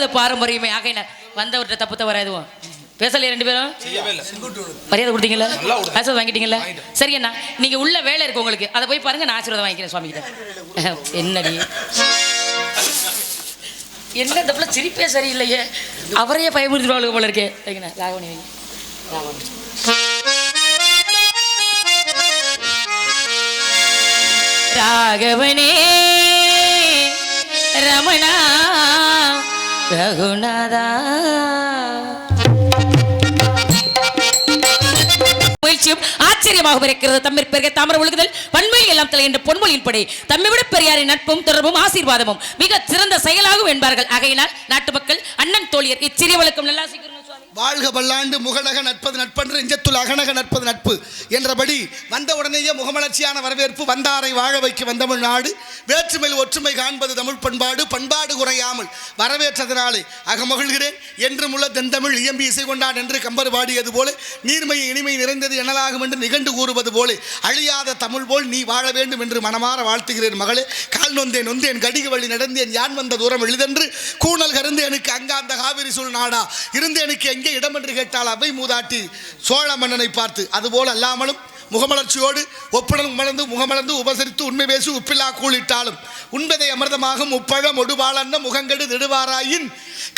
அது பாரம்பரியமே. ஆகையினார் வந்தவர்கிட்ட தப்பு தவற எதுவும்? பேசலையே ரெண்டு பேரும்? மரியாதை கொடுத்தீங்களா ஆசீர்வாதம் வாங்கிட்டீங்களா சரி அண்ணா நீங்க உள்ள வேலை இருக்கு உங்களுக்கு. அதை போய் பாருங்க நான் ஆசீர்வாதம் வாங்கிக்கிறேன் சுவாமி கிட்ட என்னடி? என்ன இந்த பிள்ளை சிரிப்பே சரியில்லையே. அவரையே பயமுறுத்திடுவாளுங்க போல இருக்கே. வைங்கண்ணா ராகவணி வைங்க. ராகவணி ராகவனே ரமணா. ரகுநாதா. முயற்சியும் ஆச்சரியமாக இருக்கிறது. தம்மிற் பெருக தாமர ஒழுகுதல் பண்மையில் எல்லாம் தலை என்ற பொன்மொழியின் படை தம்மை விட பெரியாரின் நட்பும் தொடர்பும் ஆசீர்வாதமும் மிக சிறந்த செயலாகும் என்பார்கள். ஆகையினால் நாட்டு மக்கள் அண்ணன் தோழியர் இச்சிறிய நல்லா சீக்கிரம் வாழ்க பல்லாண்டு முகநக நட்பது நட்பன்று இஞ்சத்துள் அகநக நட்பது நட்பு என்றபடி வந்த உடனேயே முகமலர்ச்சியான வரவேற்பு வந்தாரை வாழ வைக்க வந்தமிழ் நாடு வேற்றுமையில் ஒற்றுமை காண்பது தமிழ் பண்பாடு பண்பாடு குறையாமல் வரவேற்றதனாலே அகமகிழ்கிறேன். என்றும் உள்ள தென்தமிழ் இயம்பி இசை கொண்டான் என்று கம்பர் பாடியது போல நீர்மை இனிமை நிறைந்தது எனலாகும் என்று நிகண்டு கூறுவது போல அழியாத தமிழ் போல் நீ வாழ வேண்டும் என்று மனமாற வாழ்த்துகிறேன் மகளே. கால் நொந்தேன் நொந்தேன் கடிக வழி நடந்தேன் யான் வந்த தூரம் எளிதென்று கூணல் கருந்து எனக்கு அங்காந்த காவிரி சூழ் நாடா இருந்து எனக்கு எங்கே இடம் என்று கேட்டால் அவை மூதாட்டி சோழ மன்னனை பார்த்து. அதுபோல் அல்லாமலும் முகமலர்ச்சியோடு ஒப்புடன் உமர்ந்து முகமலர்ந்து உபசரித்து உண்மை பேசி உப்பில்லா கூலிட்டாலும். உண்பதை அமிர்தமாகும் உப்பழம் ஒடுபாளன்ன முகங்கெடு நெடுவாராயின்.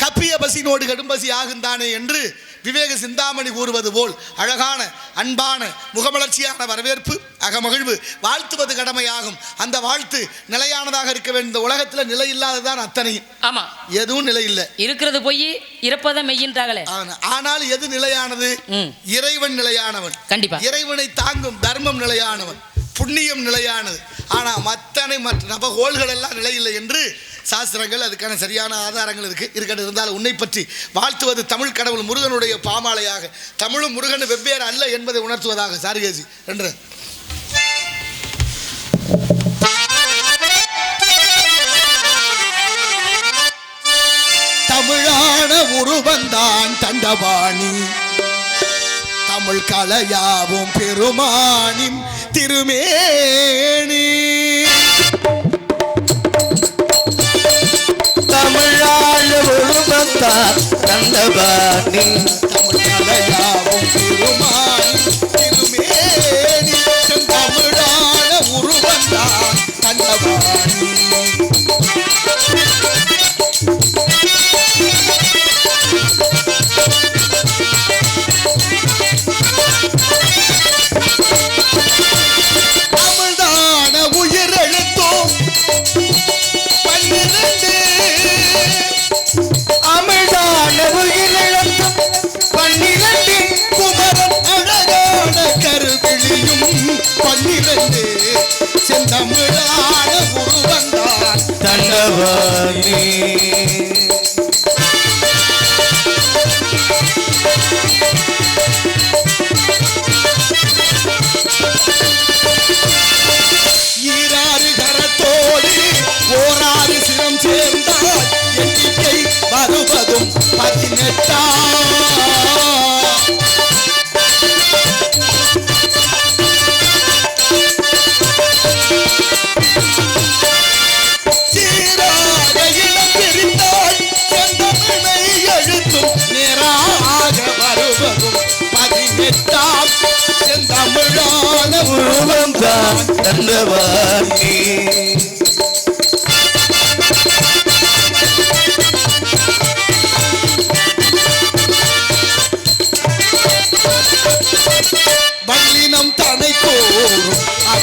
கப்பிய பசினோடு கடும்பசி ஆகுந்தானே என்று விவேக சிந்தாமணி கூறுவது போல் அழகான அன்பான முகமலர்ச்சியான வரவேற்பு அகமகிழ்வு வாழ்த்துவது கடமையாகும். அந்த வாழ்த்து நிலையானதாக இருக்க வேண்டும். இந்த உலகத்தில் நிலை இல்லாததான் அத்தனையும் ஆமா. எதுவும் நிலை இல்லை. இருக்கிறது போய் இருப்பதான் மெய்யின்றாங்களே. ஆனா- ஆனால் எது நிலையானது. இறைவன் நிலையானவன். கண்டிப்பா. இறைவனை தாங்கும் தர்மம் நிலையானவன். புண்ணியம் நிலையானது. ஆனா மத்தனை மற்ற நபகோள்கள் எல்லாம் நிலையில்லை என்று சாஸ்திரங்கள் அதுக்கான சரியான ஆதாரங்கள் இருக்கு. இருக்கிறது இருந்தாலும் உன்னை பற்றி வாழ்த்துவது தமிழ் கடவுள் முருகனுடைய பாமாலையாக. தமிழும் முருகன் வெவ்வேறு அல்ல என்பதை உணர்த்துவதாக. சாரிகேசி என்று தமிழான உருவந்தான் தண்டபாணி. தமிழ் கலையாவும் பெருமானின் திருமேனி. ஒழுபத்தார் கண்டபாணி நீ கலையாவும் பெருமானின் திருமேனி தமிழான உருவந்தான் தண்டபாணி பதினெட்டாம் சீராக இனம் பிரித்தால் செந்தமிழை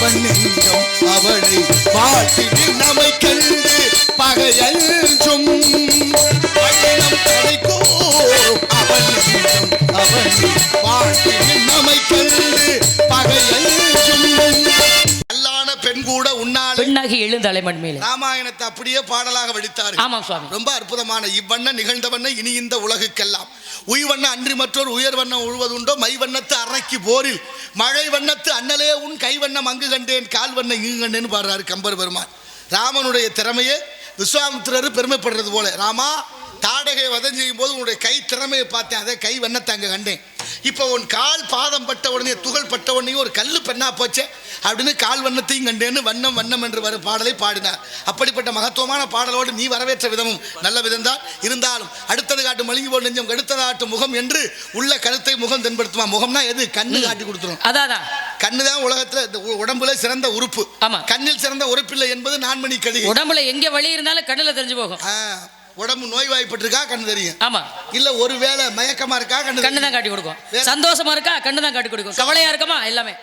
அவன் நெஞ்சம் அவனை வாழ்த்திடில் நம்மை கண்டு பகையஞ்சும் வல்லினம் தனை கோரும் அவன் நெஞ்சம் நம்மை கண்டு பெண்ணாகி எழுந்தாலை மண்மேலே ராமாயணத்தை அப்படியே பாடலாக வடித்தார் ஆமாம் சுவாமி. ரொம்ப அற்புதமான இவ்வண்ண நிகழ்ந்தவண்ண இனி இந்த உலகுக்கெல்லாம். உய்வண்ண அன்றி மற்றொரு உயர் வண்ணம் உழுவதுண்டோ மை வண்ணத்து அரைக்கு போரில் மழை வண்ணத்து அண்ணலே உன் கை வண்ணம் அங்கு கண்டேன் கால் வண்ணம் இங்கு கண்டேன்னு பாடுறாரு கம்பர் பெருமான். ராமனுடைய திறமையே விஸ்வாமித்திரர் பெருமைப்படுறது போல. ராமா தாடகை வதம் செய்யும் போது உன்னுடைய கை திறமையை பார்த்தேன். அதே கை வண்ணத்தை அங்கே கண்டேன். இப்போ உன் கால் பாதம் பட்ட உடனே துகள் பட்ட உடனே ஒரு கல்லு பெண்ணா போச்சே அப்படின்னு கால் வண்ணத்தையும் கண்டேன்னு வண்ணம் வண்ணம் என்று வரும் பாடலை பாடினார். அப்படிப்பட்ட மகத்துவமான பாடலோடு நீ வரவேற்ற விதமும் நல்ல விதம்தான். இருந்தாலும் அடுத்தது காட்டு மழுங்கி போல் நெஞ்சம் கடுத்ததாட்டு முகம் என்று உள்ள கருத்தை முகம் தென்படுத்துமா? முகம்னா எது? கண்ணு காட்டி கொடுத்துரும். அதான். கண்ணு தான் உலகத்துல உடம்புல சிறந்த உறுப்பு. ஆமா. கண்ணில் சிறந்த உறுப்பில்லை என்பது நான்மணி கடிகை. உடம்புல எங்க வலி இருந்தாலும் கண்ணுல தெரிஞ்சு போகும். உடம்பு நோய்வாய்ப்பட்டிருக்கா? கண்ணு தெரியும். ஆமா. இல்ல ஒருவேளை மயக்கமா இருக்கா? கண்ணு கண்ணு. தான் காட்டி கொடுக்கும். சந்தோஷமா இருக்கா? கண்ணு தான் காட்டி கொடுக்கும். கவலையா இருக்கமா? எல்லாமே.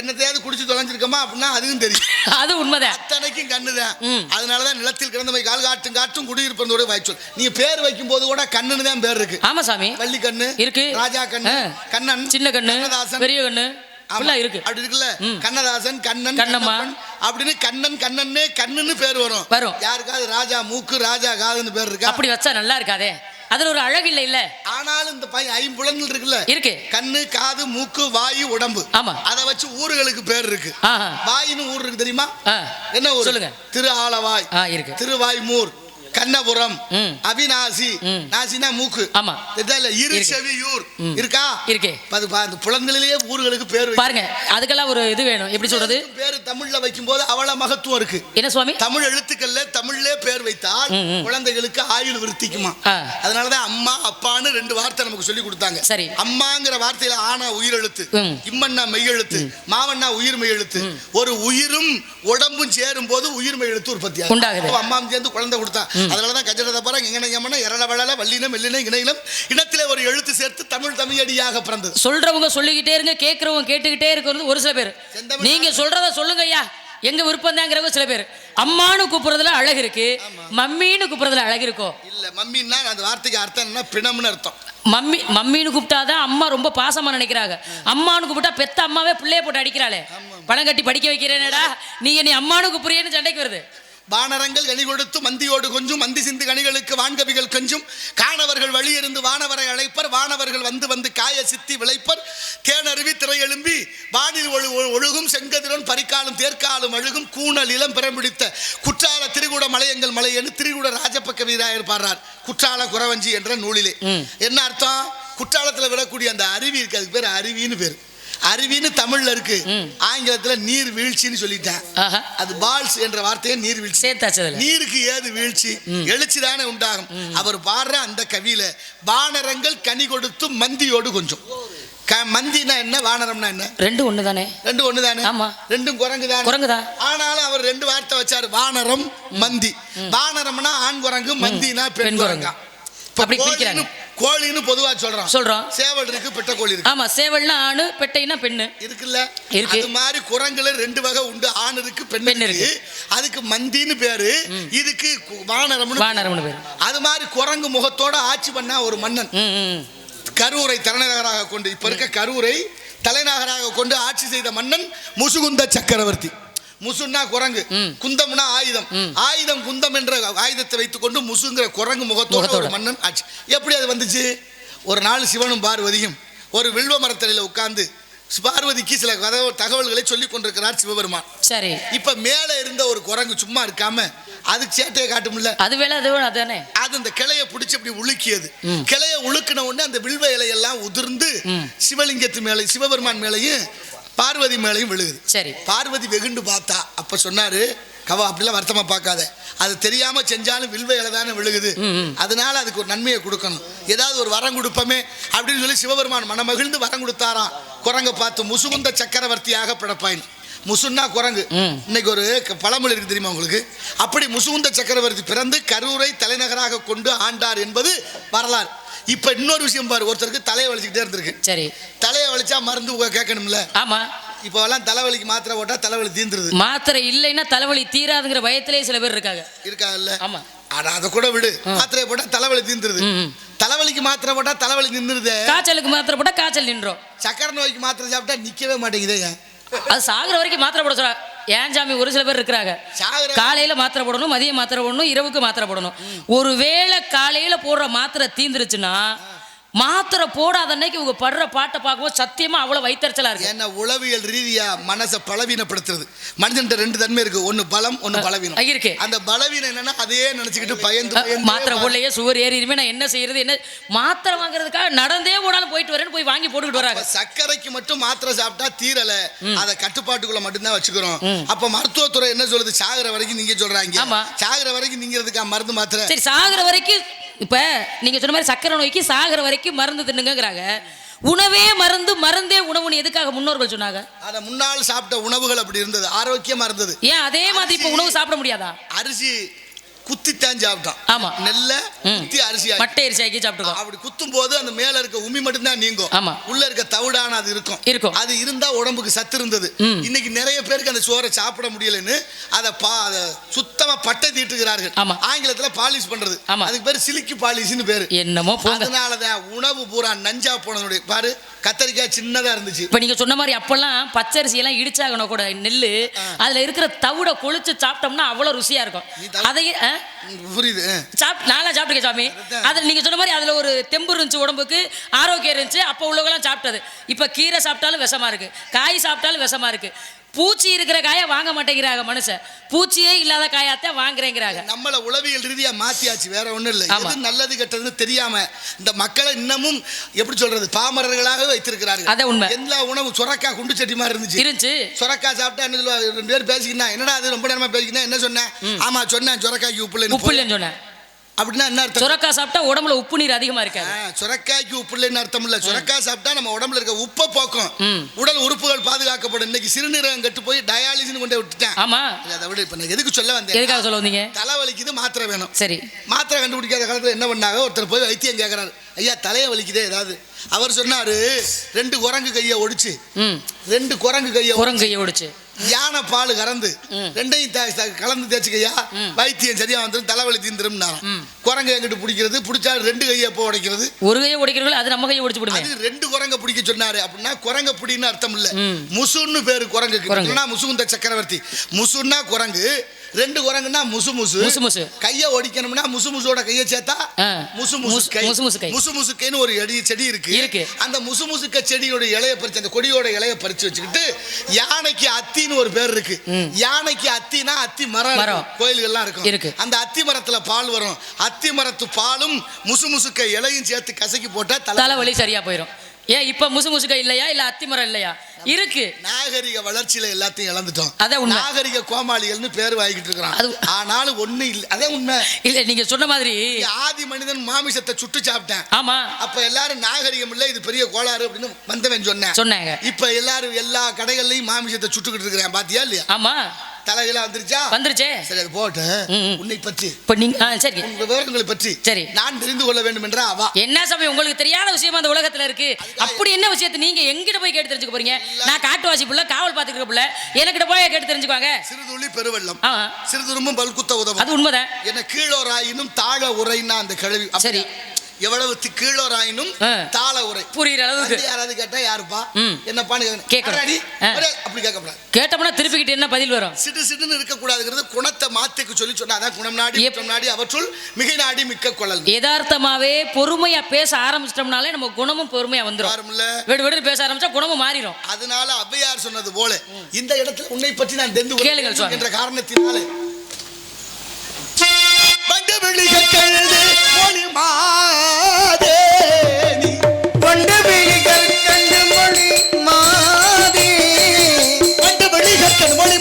என்னத்தையாவது குடிச்சு தொலைஞ்சிருக்கோமா? அப்படின்னா அதுவும் தெரியும். அது உண்மைதான். அத்தனைக்கும் கண்ணுதான். அதனாலதான் நிலத்தில் கிடந்தவை கால் காட்டும் காட்டும் குடியிருப்பதோட வாய்ச்சொல் நீங்க பேர் வைக்கும் போது கூட கண்ணுன்னு தான் பேர் இருக்கு. ஆமா சாமி. வள்ளி கண்ணு இருக்கு. ராஜா கண்ணு. கண்ணன் சின்ன கண்ணு பெரிய கண்ணு. ஃபுல்லா இருக்கு. அப்படி இருக்குல்ல. கண்ணதாசன் கண்ணன் கண்ணம்மா. அப்படின்னு கண்ணன் கண்ணன்னே கண்ணுன்னு பேர் வரும். வரும். யாருக்காவது ராஜா மூக்கு ராஜா காதுன்னு பேர் இருக்கா? அப்படி வச்சா நல்லா இருக்காதே. அதுல ஒரு அழகு இல்ல இல்ல. ஆனாலும் இந்த பையன் ஐம்புலன்கள் இருக்குல்ல? இருக்கு. கண்ணு காது மூக்கு வாயு உடம்பு. ஆமா. அதை வச்சு ஊர்களுக்கு பேர் இருக்கு. வாயின்னு ஊர் இருக்கு தெரியுமா. என்ன ஊர்? சொல்லுங்க. திரு ஆலவாய் இருக்கு. திருவாய்மூர். கண்ணபுரம். அவிநாசி. நாசினா மூக்கு ஆமா. இதெல்லாம் இரு. செவியூர். இருக்கா இருக்கு. அது அந்த புலன்களிலேயே ஊர்களுக்கு பேர் பாருங்க அதுக்கெல்லாம் ஒரு இது வேணும் எப்படி சொல்றது பேரு தமிழ்ல வைக்கும் போது அவ்வளவு மகத்துவம் இருக்கு என்ன சுவாமி தமிழ் எழுத்துக்கள்ல தமிழ்லே பேர் வைத்தால். குழந்தைகளுக்கு ஆயுள் விருத்திக்குமா. அதனாலதான் அம்மா அப்பான்னு ரெண்டு வார்த்தை நமக்கு சொல்லி கொடுத்தாங்க சரி. அம்மாங்கிற வார்த்தையில ஆனா உயிரெழுத்து ம். இம்மன்னா மெய்யெழுத்து மாவண்ணா உயிர்மெய் எழுத்து ஒரு உயிரும் உடம்பும் சேரும் போது உயிர்மெய் எழுத்து உற்பத்தி உண்டாகுது. அம்மாவும் சேர்ந்து குழந்தை கொடுத்தா அதனாலதான் கஜரத பரம் இங்கன யமன எரள வளல வல்லினம் மெல்லின இணையிலும் இனத்திலே ஒரு எழுத்து சேர்த்து தமிழ் தமிழடியாக பிறந்தது. சொல்றவங்க சொல்லிக்கிட்டே இருங்க கேட்கறவங்க கேட்டுக்கிட்டே இருக்கிறது ஒரு சில பேர். நீங்க சொல்றத சொல்லுங்க ஐயா. எங்க விருப்பம் தாங்கிறவங்க சில பேர். அம்மானு கூப்பிடுறதுல அழகு இருக்கு. மம்மின்னு கூப்பிடுறதுல அழகு இருக்கோ? இல்ல மம்மின்னா அந்த வார்த்தைக்கு அர்த்தம் என்ன பிணம்னு அர்த்தம். மம்மி மம்மின்னு கூப்பிட்டாதான் அம்மா ரொம்ப பாசமா நினைக்கிறாங்க. அம்மானு கூப்பிட்டா பெத்த அம்மாவே பிள்ளைய போட்டு அடிக்கிறாளே. பணம் கட்டி படிக்க வைக்கிறேனடா. நீ என்னை அம்மானு கூப்பிடுறியன்னு சண்டைக்கு வருது. வானரங்கள் கனி கொடுத்து மந்தியோடு கொஞ்சும் மந்தி சிந்து கனிகளுக்கு வான்கவிகள் கொஞ்சும். காணவர்கள் வழியிருந்து வானவரை அழைப்பர் வானவர்கள் வந்து வந்து காய சித்தி விளைப்பர். தேனருவி திரை எழும்பி வானில் ஒழு ஒழு- ஒழுகும் செங்கதிரன் பரிக்காலும் தேர்க்காலும் அழுகும் கூணல் இளம் பிறம்பிடித்த குற்றால திரிகூட மலையங்கள் மலை என்று திரிகூட ராஜபக்க வீராயர் பாடுறார். குற்றால குறவஞ்சி என்ற நூலிலே. என்ன அர்த்தம்? குற்றாலத்தில் விடக்கூடிய அந்த அருவி இருக்கு அதுக்கு பேர் அருவின்னு பேர். அருவின்னு தமிழ்ல இருக்கு. ஆங்கிலத்துல நீர் வீழ்ச்சின்னு சொல்லிட்டேன். அது பால்ஸ் என்ற வார்த்தையை நீர் வீழ்ச்சி. நீருக்கு ஏது வீழ்ச்சி? எழுச்சி தானே உண்டாகும். அவர் பாடுற அந்த கவியில வானரங்கள் கனி கொடுத்து மந்தியோடு கொஞ்சம். மந்தினா என்ன வானரம்னா என்ன? ரெண்டு ஒண்ணு தானே ரெண்டு ஒண்ணு தானே ஆமா. ரெண்டும் குரங்கு தானே குரங்குதான். ஆனாலும் அவர் ரெண்டு வார்த்தை வச்சாரு வானரம் மந்தி. வானரம்னா ஆண் குரங்கு மந்தினா பெண் குரங்கு. குரங்கா. அப்படி பிரிக்கிறாங்க. கோழின்னு பொதுவா சொல்றோம். சொல்றோம். சேவல் இருக்கு பிட்ட கோழி இருக்கு. ஆமா சேவல்னா ஆணு பெட்டைனா பெண்ணு. இருக்குல்ல? இருக்கு. அது மாதிரி குரங்குல ரெண்டு வகை உண்டு. ஆண் இருக்கு பெண் இருக்கு. அதுக்கு மந்தின்னு பேரு. இதுக்கு வானரம்னு வானரம்னு பேரு. அது மாதிரி குரங்கு முகத்தோட ஆட்சி பண்ண ஒரு மன்னன். கரூரை தலைநகராக கொண்டு இப்ப இருக்க கரூரை தலைநகராக கொண்டு ஆட்சி செய்த மன்னன் முசுகுந்த சக்கரவர்த்தி. முசுன்னா குரங்கு. குந்தம்னா ஆயுதம். ஆயுதம் குந்தம் என்ற ஆயுதத்தை வைத்துக்கொண்டு முசுங்கிற குரங்கு முகத்தோட ஒரு. மன்னன் ஆட்சி. எப்படி அது வந்துச்சு? ஒரு நாள் சிவனும் பார்வதியும் ஒரு வில்வ மரத்தடியில் உட்கார்ந்து பார்வதிக்கு சில தகவல்களை சொல்லிக் கொண்டிருக்கிறார் சிவபெருமான். சரி. இப்ப மேல இருந்த ஒரு குரங்கு சும்மா இருக்காம அது சேட்டையை காட்டும்ல. அது வேலை அது அதானே? அது அந்த கிளைய பிடிச்சி அப்படி உலுக்கியது. கிளைய உலுக்கின உடனே அந்த வில்வ இலையெல்லாம் உதிர்ந்து. சிவலிங்கத்து மேலே சிவபெருமான் மேலையும் பார்வதி மேலையும் விழுகுது. சரி. பார்வதி வெகுண்டு பார்த்தா. அப்ப சொன்னாரு கவா அப்படிலாம் வருத்தமா பார்க்காத. அது தெரியாம செஞ்சாலும் வில்வ இலை தானே விழுகுது. அதனால அதுக்கு ஒரு நன்மையை கொடுக்கணும். ஏதாவது ஒரு வரம் கொடுப்போமே அப்படின்னு சொல்லி சிவபெருமான் மனமகிழ்ந்து வரம் கொடுத்தாராம். குரங்க பார்த்து முசுகுந்த சக்கரவர்த்தியாக பிறப்பாயின் முசுன்னா குரங்கு. இன்னைக்கு ஒரு பழமொழி இருக்கு தெரியுமா உங்களுக்கு? அப்படி முசுகுந்த சக்கரவர்த்தி பிறந்து கரூரை தலைநகராக கொண்டு ஆண்டார் என்பது வரலாறு. இப்ப இன்னொரு விஷயம் பாரு ஒருத்தருக்கு தலையை வலிச்சுக்கிட்டே இருந்திருக்கு. சரி. தலையை வலிச்சா மருந்து கேட்கணும்ல? ஆமா. இப்போ எல்லாம் தலைவலிக்கு மாத்திரை போட்டா தலைவலி தீந்துருது. மாத்திரை இல்லைன்னா தலைவலி தீராதுங்கிற பயத்திலே சில பேர் இருக்காங்க. இருக்காங்கல்ல? ஆமா. ஆனா அதை கூட விடு. மாத்திரையை போட்டா தலைவலி தீந்துருது. தலைவலிக்கு மாத்திரை போட்டா தலைவலி நின்றுதே. காய்ச்சலுக்கு மாத்திரை போட்டா காய்ச்சல் நின்றோம். சக்கரை நோய்க்கு மாத்திரை சாப்பிட்டா நிக்கவே மாட்டேங்குதே ஏன் அது சாகுற வரைக்கும் மாத்திரை போட சொல்ல ஏன் சாமி? ஒரு சில பேர் இருக்கிறாங்க. காலையில மாத்திரை போடணும் மதியம் மாத்திரை போடணும் இரவுக்கு மாத்திரை போடணும். ஒருவேளை காலையில போடுற மாத்திரை தீந்துருச்சுன்னா மாத்திரை போடாத அன்னைக்கு இவங்க படுற பாட்டை பார்க்கும்போது சத்தியமா அவ்வளவு வைத்தறிச்சலா இருக்கு. ஏன்னா உளவியல் ரீதியா மனசை பலவீனப்படுத்துறது. மனிதன்ட்ட ரெண்டு தன்மை இருக்கு. ஒன்னு பலம் ஒன்னு பலவீனம். இருக்கு. அந்த பலவீனம் என்னன்னா அதையே நினைச்சுக்கிட்டு பயந்து மாத்திரை போடலையே சுகர் ஏறிடுமே நான் என்ன செய்யறது என்ன மாத்திரை வாங்குறதுக்காக நடந்தே போனாலும் போயிட்டு வரேன்னு போய் வாங்கி போட்டுக்கிட்டு வராங்க. சர்க்கரைக்கு மட்டும் மாத்திரை சாப்பிட்டா தீரல. அதை கட்டுப்பாட்டுக்குள்ள மட்டும்தான் வச்சுக்கிறோம். அப்ப மருத்துவத்துறை என்ன சொல்லுது? சாகுற வரைக்கும் நீங்க சொல்றாங்க. சாகுற வரைக்கும் நீங்கிறதுக்கா மருந்து மாத்திரை? சரி சாகுற வரைக்கும் இப்ப நீங்க சொன்ன மாதிரி சக்கரை நோய்க்கு சாகுற வரைக்கும் மருந்து தின்னுங்கங்கிறாங்க. உணவே மருந்து மருந்தே உணவுன்னு எதுக்காக முன்னோர்கள் சொன்னாங்க? அத முன்னால் சாப்பிட்ட உணவுகள் அப்படி இருந்தது. ஆரோக்கியமா இருந்தது. ஏன் அதே மாதிரி இப்ப உணவு சாப்பிட முடியாதா? அரிசி குத்தித்தான் சாப்பிட்டான் ஆமா. நெல்ல. குத்தி அரிசி. மட்டை அரிசி ஆக்கி சாப்பிட்டுக்கோ அப்படி குத்தும் போது அந்த மேல இருக்க உமி மட்டும்தான் நீங்கும் ஆமா. உள்ள இருக்க தவிடான அது இருக்கும் இருக்கும். அது இருந்தா உடம்புக்கு சத்து இருந்தது. இன்னைக்கு நிறைய பேருக்கு அந்த சோறை சாப்பிட முடியலன்னு அதை பா அதை சுத்தமா பட்டை தீட்டுகிறார்கள் ஆமா. ஆங்கிலத்துல பாலிஷ் பண்றது ஆமா. அதுக்கு பேரு சிலிக்கி பாலிஷ்னு பேரு என்னமோ அதனாலதான் உணவு பூரா நஞ்சா போனதுடைய பாரு கத்தரிக்காய் சின்னதா இருந்துச்சு இப்ப நீங்க சொன்ன மாதிரி அப்பெல்லாம் பச்சரிசி எல்லாம் இடிச்சாகணும் கூட நெல்லு அதுல இருக்கிற தவிட கொளிச்சு சாப்பிட்டோம்னா அவ்வளவு ருசியா இருக்கும் அதையே புரியுது. சாப்பிட்டு நானா சாப்பிட்டுருக்கேன் சாமி. அதுல நீங்க சொன்ன மாதிரி அதுல ஒரு தெம்பு இருந்துச்சு உடம்புக்கு ஆரோக்கியம் இருந்துச்சு அப்ப உள்ளவங்கலாம் சாப்பிட்டது இப்ப கீரை சாப்பிட்டாலும் விஷமா இருக்கு காய் சாப்பிட்டாலும் விஷமா இருக்கு பூச்சி இருக்கிற காயை வாங்க மாட்டேங்கிறாங்க மனுஷன். பூச்சியே இல்லாத காயாத்தான் வாங்குறேங்கிறாங்க. நம்மள உளவியல் ரீதியா மாத்தியாச்சு வேற ஒண்ணும் இல்லை. எது நல்லது கெட்டதுன்னு தெரியாம இந்த மக்களை இன்னமும் எப்படி சொல்றது பாமரர்களாக வைத்திருக்கிறார்கள். அதான் உண்மை. எல்லா உணவு சுரக்கா குண்டு சட்டி மாதிரி இருந்துச்சு. இருந்துச்சு. சுரக்கா சாப்பிட்டா என்ன ரெண்டு பேர் பேசிக்கினா என்னடா அது ரொம்ப நேரமா பேசிக்கினா என்ன சொன்னேன்? ஆமா சொன்னேன் சுரக்காய்க்கு உப்பு. இல்லைன்னு சொன்னேன். அப்படின்னா என்ன அர்த்தம்? சுரக்காய் சாப்பிட்டா உடம்புல உப்பு நீர் அதிகமா இருக்காது. சுரக்காய்க்கு உப்பு இல்லைன்னு அர்த்தம் இல்ல. சுரக்காய் சாப்பிட்டா நம்ம உடம்புல இருக்க உப்பை போக்கும். உடல் உறுப்புகள் பாதுகாக்கப்படும். இன்னைக்கு சிறுநீரகம் கெட்டு போய் டயாலிசிஸ் கொண்டு விட்டுட்டேன். ஆமா. அதை விட இப்ப நான் எதுக்கு சொல்ல வந்தேன்? எதுக்காக சொல்ல வந்தீங்க? தலைவலிக்குது மாத்திரை வேணும். சரி. மாத்திரை கண்டுபிடிக்காத காலத்தில் என்ன பண்ணாங்க? ஒருத்தர் போய் வைத்தியம் கேட்குறாரு ஐயா தலையை வலிக்குதே ஏதாவது. அவர் சொன்னாரு ரெண்டு குரங்கு கையை ஒடிச்சு. ரெண்டு குரங்கு கையை குரங்கையை ஒடிச்சு. யானை பால் கறந்து. ரெண்டையும் கலந்து தேய்ச்சிக்கையா? வைத்தியம் சரியா வந்துடும் தலைவலி தீந்துரும் குரங்கு எங்கிட்டு பிடிக்கிறது? பிடிச்சா ரெண்டு கையை எப்போ உடைக்கிறது? ஒரு கையை ஒடிக்கிறீங்களோ அது நம்ம கையை ஒடிச்சு விடுமே. அது ரெண்டு குரங்க பிடிக்க சொன்னாரு அப்படின்னா குரங்க பிடின்னு அர்த்தம் இல்ல. முசுன்னு பேரு குரங்குக்கு. முசுகுந்த சக்கரவர்த்தி. முசுன்னா குரங்கு ரெண்டு குரங்குன்னா முசு முசு முசு முசு. கையை ஒடிக்கணும்னா முசு முசோட கையை சேர்த்தா. முசு முசு- கை முசு முசு கை. முசு முசுக்கைன்னு ஒரு எடி செடி இருக்கு இருக்கு. அந்த முசு முசுக்க செடியோட இலைய பறிச்சு அந்த கொடியோட இலைய பறிச்சு வச்சுக்கிட்டு யானைக்கு அத்தின்னு ஒரு பேர் இருக்கு யானைக்கு அத்தினா அத்தி மரம் மரம். கோயில்கள்லாம் இருக்கும் இருக்கு. அந்த அத்தி மரத்துல பால் வரும் அத்தி மரத்து பாலும் முசு முசுக்க இலையும் சேர்த்து கசக்கி போட்டா தலை தலைவலி சரியா போயிடும் ஏன் இப்ப முசு முசுக்க இல்லையா இல்ல அத்திமரம் இல்லையா இருக்கு. நாகரிக வளர்ச்சியில எல்லாத்தையும் இழந்துட்டோம். அதான் உண்மை. நாகரிக கோமாளிகள்னு பேர் வாங்கிட்டு இருக்கிறான் அது- ஆனாலும் ஒண்ணு இல்ல. அதே உண்மை. இல்ல நீங்க சொன்ன மாதிரி ஆதி மனிதன் மாமிசத்தை சுட்டு சாப்பிட்டேன். ஆமா. அப்ப எல்லாரும் நாகரிகம் இல்ல இது பெரிய கோளாறு அப்படின்னு வந்தவன் சொன்னேன். சொன்னாங்க. இப்ப எல்லாரும் எல்லா கடைகள்லயும் மாமிசத்தை சுட்டுக்கிட்டு இருக்கிறேன். பாத்தியா இல்லையா? ஆமா. தலைகளா வந்துருச்சா? வந்துருச்சே. சரி அது போட்டு ம், ம். உன்னை பற்றி. இப்ப நீங்க சரி. உன் விவரங்களை பற்றி. சரி. நான் தெரிந்து கொள்ள வேண்டும் என்ற அவா என்ன சமயம்? உங்களுக்கு தெரியாத விஷயமா அந்த உலகத்துல இருக்கு. அப்படி என்ன விஷயத்தை நீங்க எங்கிட்ட போய் கேட்டு தெரிஞ்சுக்க போறீங்க? நான் காட்டுவாசி புள்ள காவல் பாத்துக்கிற புள்ள எனக்கிட்ட போய் கேட்டு தெரிஞ்சுக்குவாங்க. சிறுதுளி பெருவெள்ளம். சிறுதுரும்பும் பல்குத்த உதவும். அது உண்மைதான். என்ன கீழோராயினும் தாழ உரைன்னா அந்த கிழவி? சரி. எவ்வளவு கீழோராயினும். தாழ உரை. புரியுற அளவுக்கு. யாராவது கேட்டா யாருப்பா. என்னப்பான்னு. ஒரே, அப்படி கேட்கக்கூடாது கேட்டோம்னா திருப்பிக்கிட்டு என்ன பதில் வரும்? சிடு சிடுன்னு இருக்கக்கூடாதுங்கிறது குணத்தை மாத்திக்க சொல்லி சொன்னா அதான் குணம் நாடி குற்றம் நாடி அவற்றுள் மிகை நாடி மிக்க கொள்ளல் யதார்த்தமாவே பொறுமையா பேச ஆரம்பிச்சிட்டோம்னாலே நம்ம குணமும் பொறுமையா யாருமில்ல வெடு வெடு பேச ஆரம்பிச்சா குணமும் மாறிடும் அதனால ஔவையார் சொன்னது போல இந்த இடத்துல உன்னை பற்றி நான் தெரிந்து கேளுங்கள். என்ற காரணத்தினாலே. விழிகள் கழுது மொழி மாதேனி கொண்டு விழிகள் கண்டு மொழி மாதே வண்டு விழிகள் கண் மொழி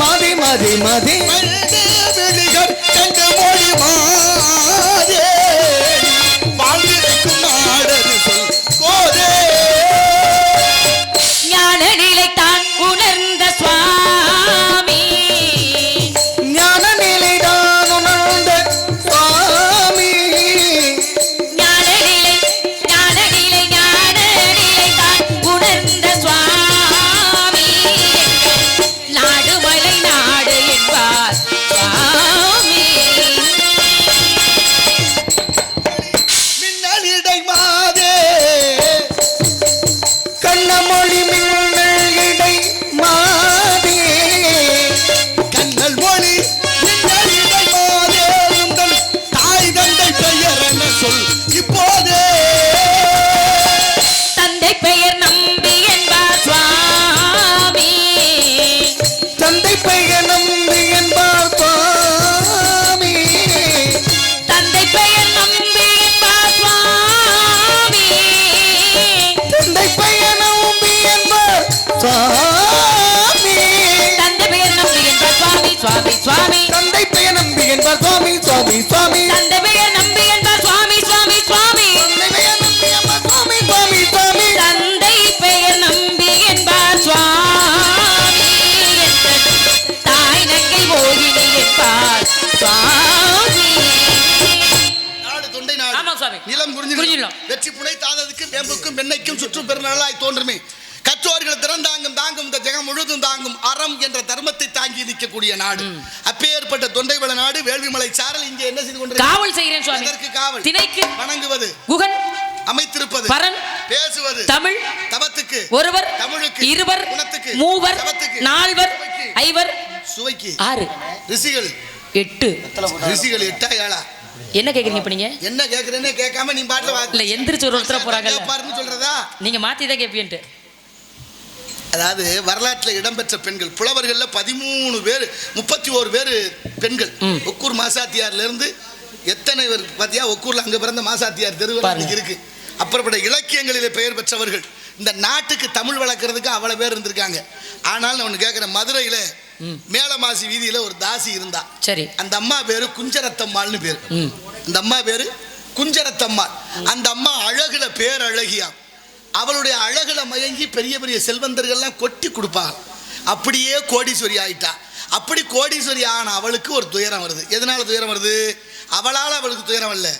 மாதே மாதே மாதே. கொண்டு விழிகள் கண்டு மொழி மாதே. என்பார் சுவாமி சுவாமி சுவாமி. தந்தை பெயர் நம்பி என்பார் சுவாமி சுவாமி சுவாமி. தந்தை பெயர் நம்பி அம்மா சுவாமி சுவாமி சுவாமி. தந்தை பெயர் நம்பி என்பார் சுவாமி. என்பது தாய் நங்கை மோகினி என்பார் சுவாமி. நாடு தொண்டை நாடு. ஆமா சுவாமி. நிலம் குறிஞ்சி குறிஞ்சிநிலம். வெற்றி புனை தாததுக்கு வேம்புக்கும் வெண்ணைக்கும் சுற்று பெருநாளாய் தோன்றுமே கற்றோர்கள் திறந்தாங்கும் தாங்கும் இந்த ஜெகம் முழுதும் தாங்கும். என்ற நிற்கக்கூடிய நாடு. அப்பேற்பட்ட தொண்டைவள நாடு வேள்விமலை சாரல் இங்கே என்ன செய்து கொண்டிருக்கிறது? காவல் செய்கிறேன் சுவாமி. எதற்கு காவல். திணைக்கு வணங்குவது. குகன் அமைத்திருப்பது. பரன் பேசுவது. தமிழ் தவத்துக்கு. ஒருவர் தமிழுக்கு. இருவர் குணத்துக்கு. மூவர் தவத்துக்கு. நால்வர் ஐவர் சுவைக்கு. ஆறு. ரிஷிகள். எட்டு. ரிஷிகள் எட்டா ஏழா? என்ன கேக்குறீங்க இப்ப நீங்க? என்ன கேக்குறேன்னு கேட்காம நீ பாட்டுல இல்ல எந்திரிச்சு ஒரு ஒருத்தர கேப்பாருன்னு சொல்றதா? நீங்க மாத்தி தான் கேப்பீன்ட்டு. அதாவது வரலாற்றில் இடம்பெற்ற பெண்கள். புலவர்கள்ல பதிமூணு பேர் முப்பத்தி ஓரு பேர் பெண்கள். ஒக்கூர் மாசாத்தியார்ல இருந்து எத்தனை பேர் பாத்தியா? ஒக்கூர்ல அங்க பிறந்த மாசாத்தியார் தெருவில் இருக்கு. அப்புறப்பட்ட இலக்கியங்களிலே பெயர் பெற்றவர்கள். இந்த நாட்டுக்கு தமிழ் வளர்க்கறதுக்கு அவ்வளவு பேர் இருந்திருக்காங்க. ஆனால் நான் ஒன்று கேட்குறேன் மதுரையில. மேலமாசி வீதியில ஒரு தாசி இருந்தா. சரி. அந்த அம்மா பேரு குஞ்சரத்தம்மாள்னு பேரு. ம். இந்த அம்மா பேரு குஞ்சரத்தம்மாள். அந்த அம்மா அழகுல பேரழகியா அவளுடைய அழகுல மயங்கி பெரிய பெரிய செல்வந்தர்கள்லாம் கொட்டி கொடுப்பாங்க அப்படியே கோடீஸ்வரி ஆயிட்டா. அப்படி கோடீஸ்வரி ஆன அவளுக்கு ஒரு துயரம் வருது. எதனால துயரம் வருது? அவளால் அவளுக்கு துயரம் இல்லை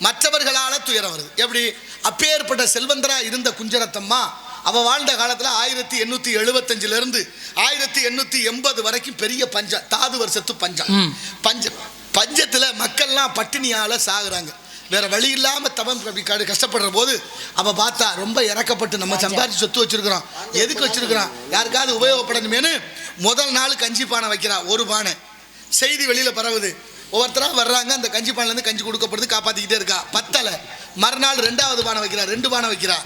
மற்றவர்களால துயரம் வருது. எப்படி? அப்பேற்பட்ட செல்வந்தரா இருந்த குஞ்சரத்தம்மா அவ வாழ்ந்த காலத்துல ஆயிரத்தி எண்ணூத்தி எழுபத்தஞ்சுல இருந்து ஆயிரத்தி எண்ணூத்தி எண்பது வரைக்கும் பெரிய பஞ்சம் தாது வருஷத்து பஞ்சம். பஞ்சம் பஞ்சத்துல மக்கள்லாம் பட்டினியால சாகுறாங்க. வேற வழி இல்லாம தவம் அப்படி கடு- கஷ்டப்படுற போது அவ பார்த்தா ரொம்ப இறக்கப்பட்டு நம்ம சம்பாதிச்சு சொத்து வச்சிருக்கிறோம். எதுக்கு வச்சிருக்கிறோம்? யாருக்காவது உபயோகப்படணுமேனு முதல் நாள் கஞ்சி பானை வைக்கிறா ஒரு பானை. செய்தி வெளியில பரவுது. ஒவ்வொருத்தரா வர்றாங்க அந்த கஞ்சி பானைல இருந்து கஞ்சி கொடுக்கப்படுது காப்பாத்திக்கிட்டே இருக்கா. பத்தலை. மறுநாள் ரெண்டாவது பானை வைக்கிறா ரெண்டு பானை வைக்கிறா.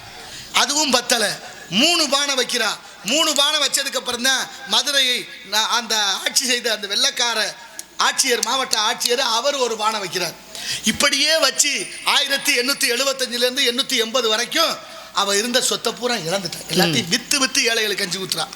அதுவும் பத்தலை. மூணு பானை வைக்கிறா. மூணு பானை வச்சதுக்கு அப்புறம் தான் மதுரையை அந்த ஆட்சி செய்த அந்த வெள்ளக்கார ஆட்சியர் மாவட்ட ஆட்சியர் அவர் ஒரு பானை வைக்கிறார். இப்படியே வச்சு ஆயிரத்தி எண்ணூற்றி எழுபத்தஞ்சிலேருந்து எண்ணூற்றி எண்பது வரைக்கும் அவ இருந்த சொத்தை பூரா இழந்துட்டான் எல்லாத்தையும் வித்து வித்து ஏழைகளுக்கு கஞ்சி ஊத்துறான்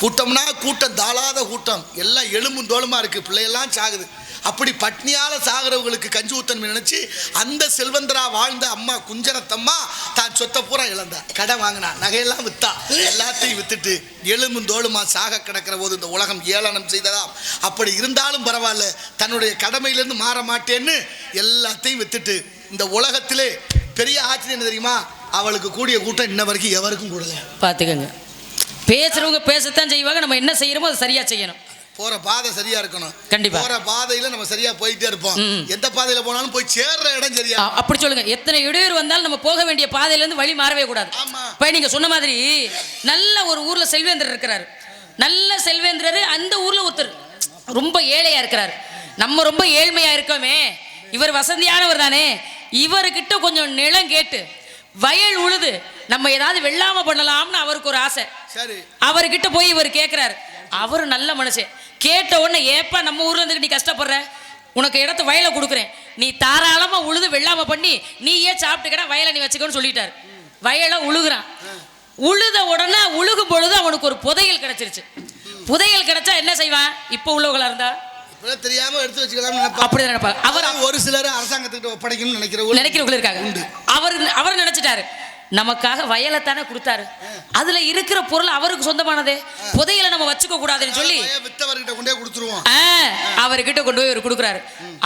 கூட்டம்னா கூட்டம் தாளாத கூட்டம். எல்லாம் எலும்பும் தோலுமா இருக்கு. பிள்ளையெல்லாம் சாகுது. அப்படி பட்னியால சாகிறவங்களுக்கு கஞ்சி ஊத்தணும் நினைச்சு அந்த செல்வந்தரா வாழ்ந்த அம்மா குஞ்சரத்தம்மா தான் சொத்தை பூரா இழந்தா. கடன் வாங்கினா நகையெல்லாம் வித்தா எல்லாத்தையும் வித்துட்டு எலும்பும் தோளுமா சாக கிடக்கிற போது இந்த உலகம் ஏளனம் செய்ததாம். அப்படி இருந்தாலும் பரவாயில்ல தன்னுடைய கடமையிலேருந்து மாற மாட்டேன்னு எல்லாத்தையும் வித்துட்டு இந்த உலகத்திலே பெரிய ஆச்சரியம் என்ன தெரியுமா? அவளுக்கு கூடிய கூட்டம் இன்ன வரைக்கும் எவருக்கும் கூடல. பார்த்துக்கங்க. பேசுறவங்க பேசத்தான் செய்வாங்க நம்ம என்ன செய்யறோமோ அதை சரியா செய்யணும். போற பாதை சரியா இருக்கணும். கண்டிப்பா. போற பாதையில நம்ம சரியா போயிட்டே இருப்போம். எந்த பாதையில போனாலும் போய் சேர்ற இடம் சரியா அப்படி சொல்லுங்க. எத்தனை இடையூறு வந்தாலும் நம்ம போக வேண்டிய பாதையில இருந்து வழி மாறவே கூடாது. இப்ப நீங்க சொன்ன மாதிரி நல்ல ஒரு ஊர்ல செல்வேந்தர் இருக்கிறாரு. நல்ல செல்வேந்தர் அந்த ஊர்ல ஒருத்தர் ரொம்ப ஏழையா இருக்கிறாரு. நம்ம ரொம்ப ஏழ்மையா இருக்கோமே. இவர் வசதியானவர் தானே. இவர்கிட்ட கொஞ்சம் நிலம் கேட்டு வயல் உழுது நம்ம ஏதாவது வெள்ளாம பண்ணலாம்னு அவருக்கு ஒரு ஆசை. அவர்கிட்ட போய் இவர் கேட்குறாரு அவர் நல்ல மனுஷன். கேட்ட உடனே ஏப்பா நம்ம ஊர்ல இருந்து நீ கஷ்டப்படுற? உனக்கு இடத்த வயலை கொடுக்குறேன். நீ தாராளமா உழுது வெள்ளாம பண்ணி நீ ஏன் சாப்பிட்டுக்கடா வயலை நீ வச்சுக்கோன்னு சொல்லிட்டாரு. வயலை உழுகுறான். உழுத உடனே உழுகும் பொழுது அவனுக்கு ஒரு புதையல் கிடைச்சிருச்சு. புதையல் கிடைச்சா என்ன செய்வான் இப்போ உள்ளவங்களா இருந்தா? தெரியாம எடுத்து வச்சுக்கலாம்னு நினைப்பா. அப்படிதான் நினைப்பாங்க அவர் அவர் ஒரு சிலர் அரசாங்கத்துக்கிட்ட ஒப்படைக்கணும்னு நினைக்கிறவங்க நினைக்கிறவங்க இருக்காங்க. அவர் அவர் நினைச்சிட்டாரு. நமக்காக வயலை தானே கொடுத்தாரு. அதுல இருக்கிற பொருள் அவருக்கு சொந்தமானதே. புதையலை நம்ம வச்சுக்க கூடாதுன்னு சொல்லி அவர்கிட்ட கொண்டு போய் இவர் கொடுக்குறாரு.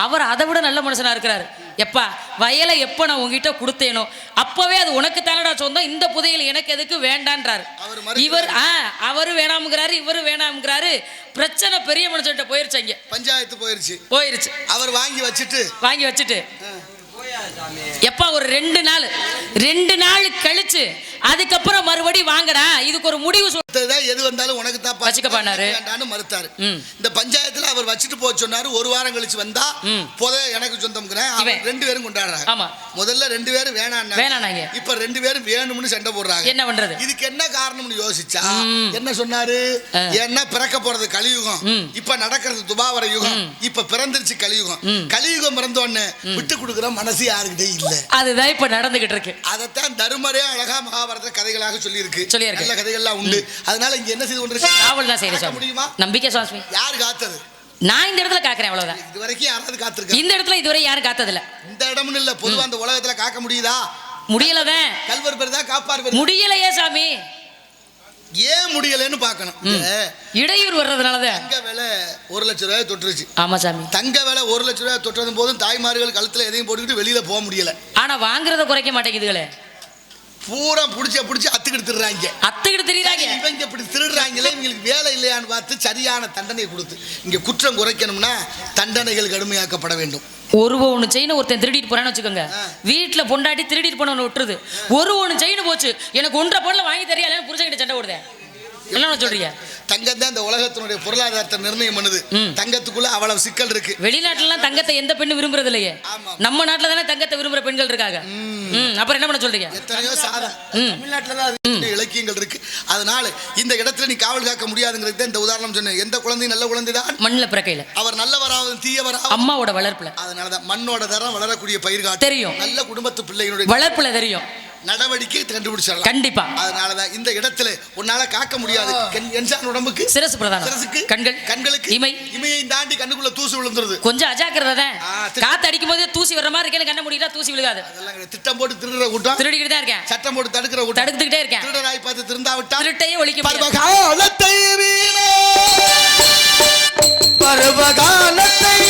அவர் அதை விட நல்ல மனுஷனா இருக்கிறாரு. எப்பா வயலை எப்போ நான் உங்ககிட்ட கொடுத்தேனோ அப்பவே அது உனக்கு தானடா சொந்தம் இந்த புதையல் எனக்கு எதுக்கு வேண்டான்றாரு. இவர் ஆ அவரு வேணாம்ங்கிறாரு இவரு வேணாம்ங்கிறாரு. பிரச்சனை பெரிய மனுஷன்ட்ட போயிருச்சு அங்க. பஞ்சாயத்து போயிருச்சு. போயிருச்சு. அவர் வாங்கி வச்சுட்டு வாங்கி வச்சுட்டு. எப்பா ஒரு ரெண்டு நாள் ரெண்டு நாள் கழிச்சு அதுக்கப்புறம் மறுபடி வாங்கடா இதுக்கு ஒரு முடிவு சொல் அடுத்ததா எது வந்தாலும் உனக்கு தான் வச்சுக்கப்பானாரு. வேண்டான்னு மறுத்தாரு. இந்த பஞ்சாயத்துல அவர் வச்சுட்டு போக சொன்னாரு ஒரு வாரம் கழிச்சு வந்தா. புத எனக்கு சொந்தம்ங்கிறேன் அவர் இவன். ரெண்டு பேரும் கொண்டாடுறாங்க ஆமா. முதல்ல ரெண்டு பேரும் வேணாம் வேணான்னாங்க. இப்ப ரெண்டு பேரும் வேணும்னு சண்டை போடுறாங்க என்ன பண்றது இதுக்கு என்ன காரணம்னு யோசிச்சா. என்ன சொன்னாரு. என்ன பிறக்க போறது கலியுகம். இப்ப நடக்கிறது துபாவர யுகம் இப்ப பிறந்துருச்சு கலியுகம். கலியுகம் பிறந்த உடனே விட்டு கொடுக்குற மனசு யாருக்கிட்டே இல்ல அதுதான் இப்ப நடந்துகிட்டு இருக்கு அதைத்தான் தருமரே அழகா மகாபாரத கதைகளாக சொல்லியிருக்கு. சொல்லியிருக்கு. நல்ல கதைகள்லாம் உண்டு. அதனால இங்க என்ன செய்து கொண்டிருக்கு? காவல் தான் சுவாமி முடியுமா? நம்பிக்கை சுவாமி. யார் காத்தது? நான் இந்த இடத்துல காக்குறேன் அவ்வளவுதான். இது வரைக்கும் யாராவது காத்திருக்காங்க இந்த இடத்துல இதுவரை யாரும் காத்ததில்ல. இந்த இடம்னு இல்ல. பொதுவா அந்த உலகத்துல காக்க முடியுதா? முடியலதான். கல்வர் பெருதா காப்பார் பெருதா முடியலையே சாமி. ஏன் முடியலன்னு பார்க்கணும்? இடையூறு வர்றதுனாலதான். தங்க விலை ஒரு லட்சம் ரூபாய் தொட்டுருச்சு. ஆமா சாமி. தங்க விலை ஒரு லட்சம் ரூபாய் தொட்டதும் போதும் தாய்மார்கள் கழுத்துல எதையும் போட்டுக்கிட்டு வெளியில போக முடியல. ஆனா வாங்குறத குறைக்க மாட்டேங்குதுகளே. பூரா புடிச்ச புடிச்சு அத்துக்கிட்டு திருறாங்க அத்துக்கிட்டு தெரியுறாங்க இவங்க இப்படி திருடுறாங்களே இவங்களுக்கு வேலை இல்லையான்னு பார்த்து சரியான தண்டனை கொடுத்து. இங்க குற்றம் குறைக்கணும்னா தண்டனைகள் கடுமையாக்கப்பட வேண்டும். ஒரு ஒன்று செயின் ஒருத்தன் திருடிட்டு போறான்னு வச்சுக்கோங்க. வீட்டில் பொண்டாட்டி திருடிட்டு போனவனை விட்டுருது ஒரு ஒன்று செயின் போச்சு. எனக்கு ஒன்றரை பொருளை வாங்கி தெரியாதுன்னு புருஷன்கிட்ட சண்டை விடுதேன் என்ன சொல்றீங்க? தங்கம் தான் இந்த உலகத்தினுடைய பொருளாதாரத்தை நிர்ணயம் பண்ணுது. தங்கத்துக்குள்ள அவ்வளவு சிக்கல் இருக்கு. வெளிநாட்டுலலாம் தங்கத்தை எந்த பெண்ணு விரும்புறது இல்லையே. நம்ம நாட்டில் தானே தங்கத்தை விரும்புற பெண்கள் இருக்காங்க. அப்புறம் என்ன பண்ண சொல்றீங்க? எத்தனையோ சாதம். தமிழ்நாட்டில் தான் அது இலக்கியங்கள் இருக்கு. அதனால இந்த இடத்துல நீ காவல் காக்க முடியாதுங்கிறது தான் இந்த உதாரணம் சொன்னேன். எந்த குழந்தையும் நல்ல குழந்தை தான்? மண்ணில் பிறக்கையில். அவர் நல்லவராவது தீயவராவது அம்மாவோட வளர்ப்புல. அதனாலதான் மண்ணோட தரம் வளரக்கூடிய பயிர் காட்டு தெரியும். நல்ல குடும்பத்து பிள்ளைகளுடைய வளர்ப்புல தெரியும். நடவடிக்கை கண்டுபிடிச்சிடலாம். கண்டிப்பா. அதனாலதான் இந்த இடத்துல உன்னால காக்க முடியாது. கண்- என்சான் உடம்புக்கு சிரசு பிரதானம். சிரசுக்கு கண்கள் கண்களுக்கு இமை. இமையை தாண்டி கண்ணுக்குள்ள தூசு விழுந்துருது. கொஞ்சம் அஜாக்கிரதை தான். காத்து அடிக்கும் போது தூசி வர்ற மாதிரி இருக்கேன்னு கண்ண முடியல தூசி விழுகாது. அதெல்லாம். திட்டம் போட்டு திருடுற கூட்டம். திருடிக்கிட்டு தான் இருக்கேன். சட்டம் போட்டு தடுக்கிற கூட்டம். தடுத்துக்கிட்டே இருக்கேன். திருடராய் பார்த்து திருந்தாவிட்டால் திருட்டையே ஒழிக்க பருவகாலத்தை வீணே. பருவகாலத்தை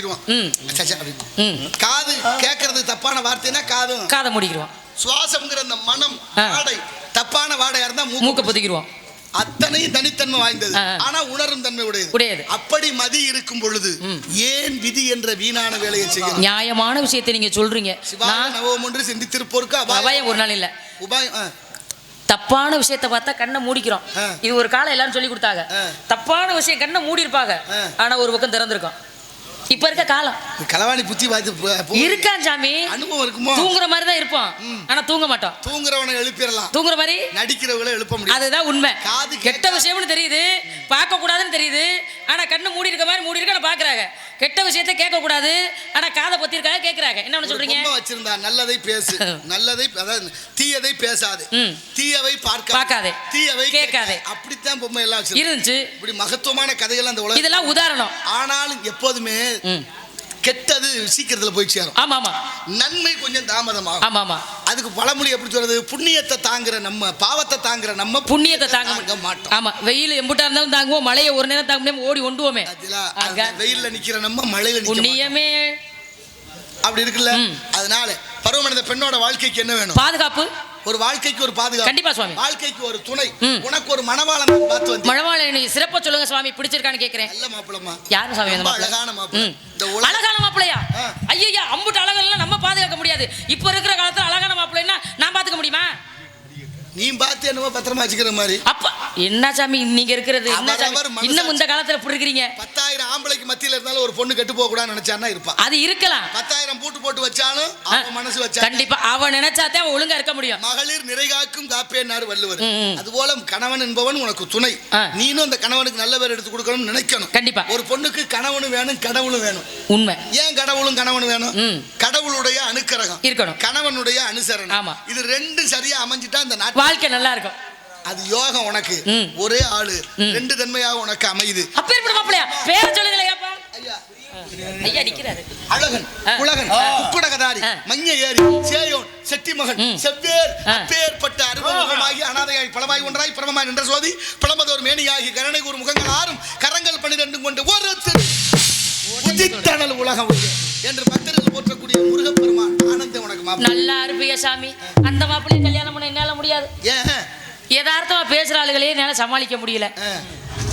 கண்ணை பூடிடுவான் ம். சச்சா அப்படின்னு. ம். காது கேட்கறது தப்பான வார்த்தைனா காதும். காதை மூடிக்கிடுவோம் சுவாசம்ங்கிற அந்த மனம். வாடை தப்பான வாடையா இருந்தா மூக்கு பொத்திக்கிடுவோம் அத்தனையும் தனித்தன்மை வாய்ந்தது. ஆனா உணரும் தன்மை உடையது. உடையது. அப்படி மதி இருக்கும் பொழுது ஏன் விதி என்ற வீணான வேலையை செய்யணும்? நியாயமான விஷயத்தை நீங்க சொல்றீங்க. நவம் ஒன்று சிந்தித்திருப்போருக்கு அபாயம். ஒரு நாள் இல்ல. உபாயம். தப்பான விஷயத்தை பார்த்தா கண்ணை மூடிக்கிறோம். இது ஒரு காலம் எல்லாரும் சொல்லி கொடுத்தாங்க. தப்பான விஷயம் கண்ணை மூடி இருப்பாங்க. ஆனா ஒரு பக்கம் திறந்திருக்கும் இப்ப இருக்க காலம். களவாணி புத்தி பார்த்து இருக்கான் சாமி. அனுபவம் இருக்குமோ? தூங்குற மாதிரி தான் இருப்போம் ஆனா தூங்க மாட்டோம் தூங்குறவனை எழுப்பிடலாம். தூங்குற மாதிரி? நடிக்கிறவங்களை எழுப்ப முடியும். அதுதான் உண்மை. காது கெட்ட. விஷயம்னு தெரியுது. பார்க்க கூடாதுன்னு தெரியுது. ஆனா கண்ணு மூடி இருக்க மாதிரி மூடி இருக்க பாக்குறாங்க கெட்ட விஷயத்தை கேட்க கூடாது ஆனா காதை பொத்தி இருக்காங்க கேக்குறாங்க என்ன சொல்றீங்க? பொம்மை வச்சிருந்தா நல்லதை பேசு. நல்லதை அதாவது தீயதை பேசாது. தீயவை பார்க்க பார்க்காதே. தீயவை கேட்காதே. அப்படித்தான் பொம்மை எல்லாம் இருந்துச்சு. இப்படி மகத்துவமான கதைகள் அந்த உலகம் இதெல்லாம் உதாரணம். ஆனாலும் எப்போதுமே. கெட்டது சீக்கிரத்துல போய் சேரும். ஆமா ஆமா நன்மை கொஞ்சம் தாமதமாகும். ஆமா ஆமா அதுக்கு பழமொழி எப்படி சொல்றது? புண்ணியத்தை தாங்குற நம்ம பாவத்தை தாங்குற நம்ம புண்ணியத்தை தாங்க மாட்டோம். ஆமா. வெயில் எம்புட்டா இருந்தாலும் தாங்குவோம் மழையை ஒரு நேரம் தாங்க முடியாம ஓடி ஒண்டுவோமே. வெயில்ல நிக்கிற நம்ம மழையில. புண்ணியமே. அப்படி இருக்குல்ல. அதனால பருவமனித பெண்ணோட வாழ்க்கைக்கு என்ன வேணும்? பாதுகாப்பு. ஒரு வாழ்க்கைக்கு ஒரு பாதுகாப்பு. கண்டிப்பா சுவாமி. வாழ்க்கைக்கு ஒரு துணை. உனக்கு ஒரு மணவாளன் பார்த்து வந்து மழவாள நீ சிறப்பா சொல்லுங்க சுவாமி. பிடிச்சிருக்கான்னு கேக்குறேன். நல்ல மாப்பிளமா யாரு சுவாமி அந்த? அழகான மாப்பிள்ளை. ம். இந்த அழகான மாப்பிள்ளையா? ஆ. ஐயா அம்புட்டு அழகெல்லாம் நம்ம பாதுகாக்க முடியாது. இப்ப இருக்கிற காலத்துல அழகான மாப்பிள்ளைன்னா நான் பாத்துக்க முடியுமா? நீ பார்த்து என்னமோ பத்திரமா வச்சுக்கிற மாதிரி. அப்ப என்ன சாமி நீங்க இருக்கிறது? என்ன சாமி. இன்னும் இந்த காலத்துல இப்படி இருக்கிறீங்க பத்தாயிரம் மத்தியில இருந்தாலும் ஒரு பொண்ணு கெட்டு போக கூடாதுன்னு நினைச்சான்னா இருப்பான் அது இருக்கலாம். பத்தாயிரம் பூட்டு போட்டு வச்சாலும். அவன் மனசு வச்சா கண்டிப்பா. அவன் நினைச்சாதான் அவன் ஒழுங்கா இருக்க முடியும். மகளிர் நிறைகாக்கும் காப்பேன்னாரு வள்ளுவர். அதுபோல கணவன் என்பவன் உனக்கு துணை. நீனும் அந்த கணவனுக்கு நல்ல பேர் எடுத்து கொடுக்கணும்னு நினைக்கணும். கண்டிப்பா. ஒரு பொண்ணுக்கு கணவனும் வேணும் கடவுளும் வேணும். உண்மை. ஏன் கடவுளும் கணவனும் வேணும். கடவுளுடைய அனுக்கிரகம். இருக்கணும். கணவனுடைய அனுசரணை. ஆமா. இது ரெண்டும் சரியா அமைஞ்சிட்டா அந்த வாழ்க்கை நல்லா இருக்கும். அது யோகம் உனக்கு. ஒரே ஆளு. ரெண்டு தன்மையாக உனக்கு அமையுது மாப்பிள்ளையா பேர சொல்லுங்களேப்பா ஐயா ஐயா நிக்கிறாரு அழகன். உலகன். குக்குடகதாரி. மஞ்ச ஏரி சேயோன் செட்டிமகன் ம். செவ்வேர். அப்பேற்பட்ட அருவமுகமாகி அனாதையாய் பலவாய் ஒன்றாய் பிரமமாய் நின்ற சோதி பிளம்பதோர் மேனியாகி கருணை கூறு முகங்கள் ஆறும் கரங்கள் பன்னிரண்டும் கொண்டு ஒரு திரு உதித்தனல் உலகம் என்று பக்தர்கள் போற்றக்கூடிய முருகப்பெருமான் ஆனந்தம் உனக்கு நல்லா இருப்பீங்க சாமி அந்த மாப்பிள்ளையும் கல்யாணம் பண்ண என்னால முடியாது ஏன் யதார்த்தமா பேசுற ஆளுகளே என்னால சமாளிக்க முடியல. ஆ.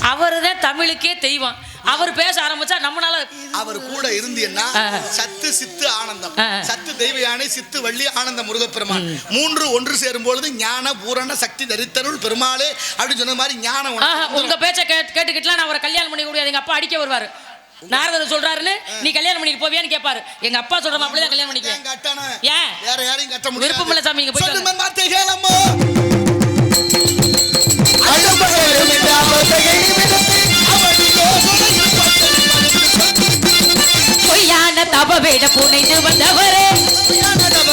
அவரு தான் தமிழுக்கே தெய்வம். அவர் பேச ஆரம்பிச்சா நம்மளால அவர் கூட இருந்தீன்னா ஆ. சத்து சித்து ஆனந்தம். சத்து தெய்வ யானை சித்து வள்ளி ஆனந்த முருகப்பெருமான். மூன்று ஒன்று சேரும் பொழுது ஞான பூரண சக்தி தரித்தருள் பெருமாளே அப்படின்னு சொன்ன மாதிரி ஞானம் உங்க. பேச்ச கேட் கேட்டுக்கிட்டுலாம் நான் அவரை கல்யாணம் பண்ணி முடியாது. எங்க அப்பா அடிக்க வருவாரு. நாரதர் சொல்றாருன்னு நீ கல்யாணம் பண்ணிட்டு போவியான்னு கேட்பாரு எங்க அப்பா சொல்ற மாப்பிள்ளை கல்யாணம் பண்ணிக்குவேன் ஏன்? வேற யாரையும் கட்ட முடியாது. விருப்பம் இல்ல சாமி, நீங்க போயிட்டு வேட புனைந்து வந்தவரே.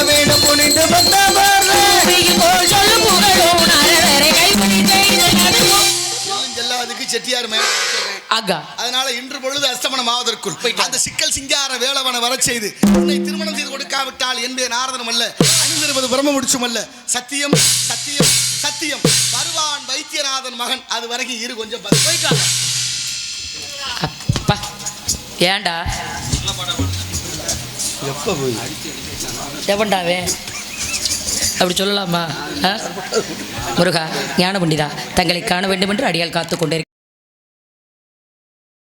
வேணும் புனிந்து வந்தவரே சொல்லும் புகழும் நரரை கைப்பிடித்து செல்லாதுக்கு செட்டியார் அதனால இன்று பொழுது அஸ்தமனம் ஆவதற்குள் அந்த சிக்கல் சிங்கார வேளவனை வரச் செய்து உன்னை திருமணம் செய்து கொடுக்காவிட்டால் என்பே நாரதனம் அல்ல அணிந்திருப்பது பிரம்ம முடிச்சும் அல்ல. சத்தியம் சத்தியம் சத்தியம். வருவான் வைத்தியநாதன் மகன். அது வரைக்கும் இரு கொஞ்சம் பத்து. போயிட்டு எப்போ போய்? ஏன்டா அப்படி சொல்லலாமா? ஆ? முருகா ஞான பண்டிதா தங்களை காண வேண்டும் என்று அடியால் காத்து கொண்டிருக்கிறேன்.